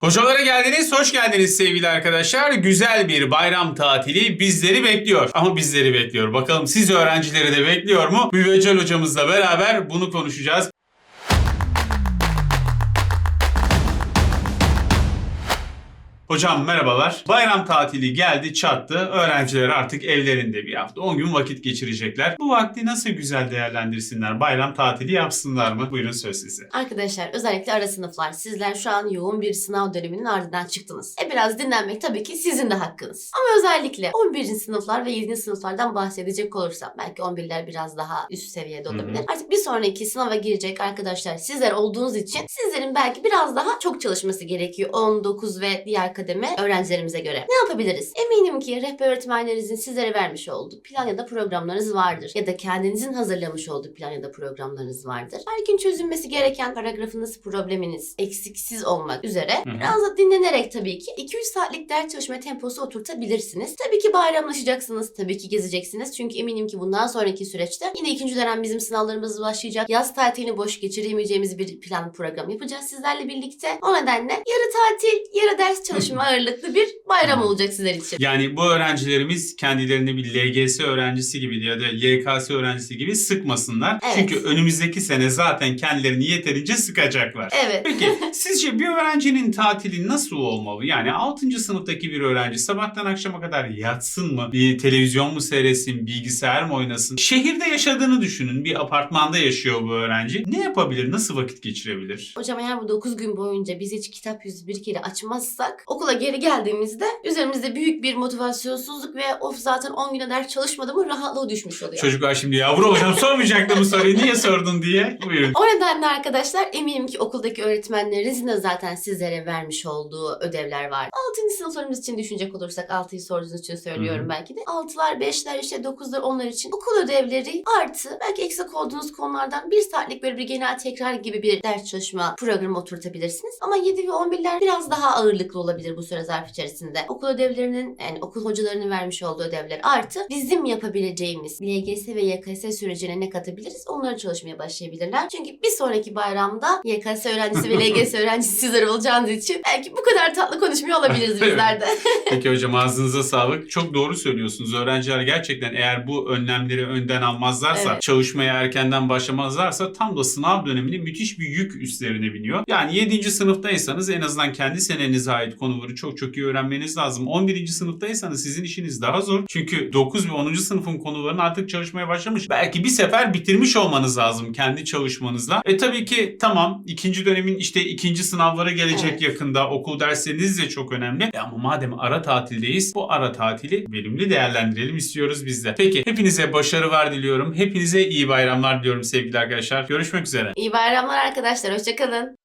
Hocalara geldiniz, hoş geldiniz sevgili arkadaşlar. Güzel bir bayram tatili bizleri bekliyor. Ama bizleri bekliyor. Bakalım siz öğrencileri de bekliyor mu? Müveccel hocamızla beraber bunu konuşacağız. Hocam merhabalar. Bayram tatili geldi çattı. Öğrenciler artık evlerinde bir hafta 10 gün vakit geçirecekler. Bu vakti nasıl güzel değerlendirsinler? Bayram tatili yapsınlar mı? Buyurun söz size. Arkadaşlar özellikle ara sınıflar sizler şu an yoğun bir sınav döneminin ardından çıktınız. E biraz dinlenmek tabii ki sizin de hakkınız. Ama özellikle 11. sınıflar ve 7. sınıflardan bahsedecek olursam belki 11'ler biraz daha üst seviyede Hı hı. olabilir. Artık bir sonraki sınava girecek arkadaşlar sizler olduğunuz için sizlerin belki biraz daha çok çalışması gerekiyor. 19 ve diğer kademe öğrencilerimize göre. Ne yapabiliriz? Eminim ki rehber öğretmenlerinizin sizlere vermiş olduğu plan ya da programlarınız vardır. Ya da kendinizin hazırlamış olduğu plan ya da programlarınız vardır. Her gün çözülmesi gereken paragrafınız, probleminiz eksiksiz olmak üzere Hı hı. biraz da dinlenerek tabii ki 200 saatlik ders çalışma temposu oturtabilirsiniz. Tabii ki bayramlaşacaksınız, tabii ki gezeceksiniz. Çünkü eminim ki bundan sonraki süreçte yine ikinci dönem bizim sınavlarımız başlayacak. Yaz tatilini boş geçiremeyeceğimiz bir plan program yapacağız sizlerle birlikte. O nedenle yarı tatil, yarı ders çalışma ağırlıklı bir bayram olacak sizler için. Yani bu öğrencilerimiz kendilerini bir LGS öğrencisi gibi ya da YKS öğrencisi gibi sıkmasınlar. Evet. Çünkü önümüzdeki sene zaten kendilerini yeterince sıkacaklar. Evet. Peki sizce bir öğrencinin tatili nasıl olmalı? Yani 6. sınıftaki bir öğrenci sabahtan akşama kadar yatsın mı? Bir televizyon mu seyretsin? Bilgisayar mı oynasın? Şehirde yaşadığını düşünün. Bir apartmanda yaşıyor bu öğrenci. Ne yapabilir? Nasıl vakit geçirebilir? Hocam eğer bu 9 gün boyunca biz hiç kitap yüzü bir kere açmazsak okula geri geldiğimizde üzerimizde büyük bir motivasyonsuzluk ve of zaten 10 güne ders çalışmadığımın rahatlığı düşmüş oluyor. Çocuklar şimdi yavru hocam sormayacaktı bu soruyu. Niye sordun diye. Buyurun. O nedenle arkadaşlar eminim ki okuldaki öğretmenlerinizin de zaten sizlere vermiş olduğu ödevler var. 6. sınıflarımız için düşünecek olursak 6'yı sorduğunuz için söylüyorum Hı hı. belki de. 6'lar, 5'ler işte 9'lar onlar için okul ödevleri artı belki eksik olduğunuz konulardan bir saatlik böyle bir genel tekrar gibi bir ders çalışma programı oturtabilirsiniz. Ama 7 ve 11'ler biraz daha ağırlıklı olabilir bu süre zarf içerisinde. Okul ödevlerinin yani okul hocalarının vermiş olduğu ödevler artı bizim yapabileceğimiz LGS ve YKS sürecine ne katabiliriz onları çalışmaya başlayabilirler. Çünkü bir sonraki bayramda YKS öğrencisi ve LGS öğrencisi sizler olacağınız için belki bu kadar tatlı konuşmuyor olabiliriz bizler de. Peki hocam ağzınıza sağlık. Çok doğru söylüyorsunuz. Öğrenciler gerçekten eğer bu önlemleri önden almazlarsa, Evet. çalışmaya erkenden başlamazlarsa tam da sınav döneminde müthiş bir yük üstlerine biniyor. Yani 7. sınıftaysanız en azından kendi senenize ait konuları çok çok iyi öğrenmeniz lazım. 11. sınıftaysanız sizin işiniz daha zor. Çünkü 9 ve 10. sınıfın konularını artık çalışmaya başlamış. Belki bir sefer bitirmiş olmanız lazım kendi çalışmanızla. E tabii ki tamam ikinci dönemin işte ikinci sınavları gelecek Evet. yakında. Okul dersleriniz de çok önemli. E ama madem ara tatildeyiz bu ara tatili verimli değerlendirelim istiyoruz biz de. Peki hepinize başarılar diliyorum. Hepinize iyi bayramlar diliyorum sevgili arkadaşlar. Görüşmek üzere. İyi bayramlar arkadaşlar. Hoşçakalın.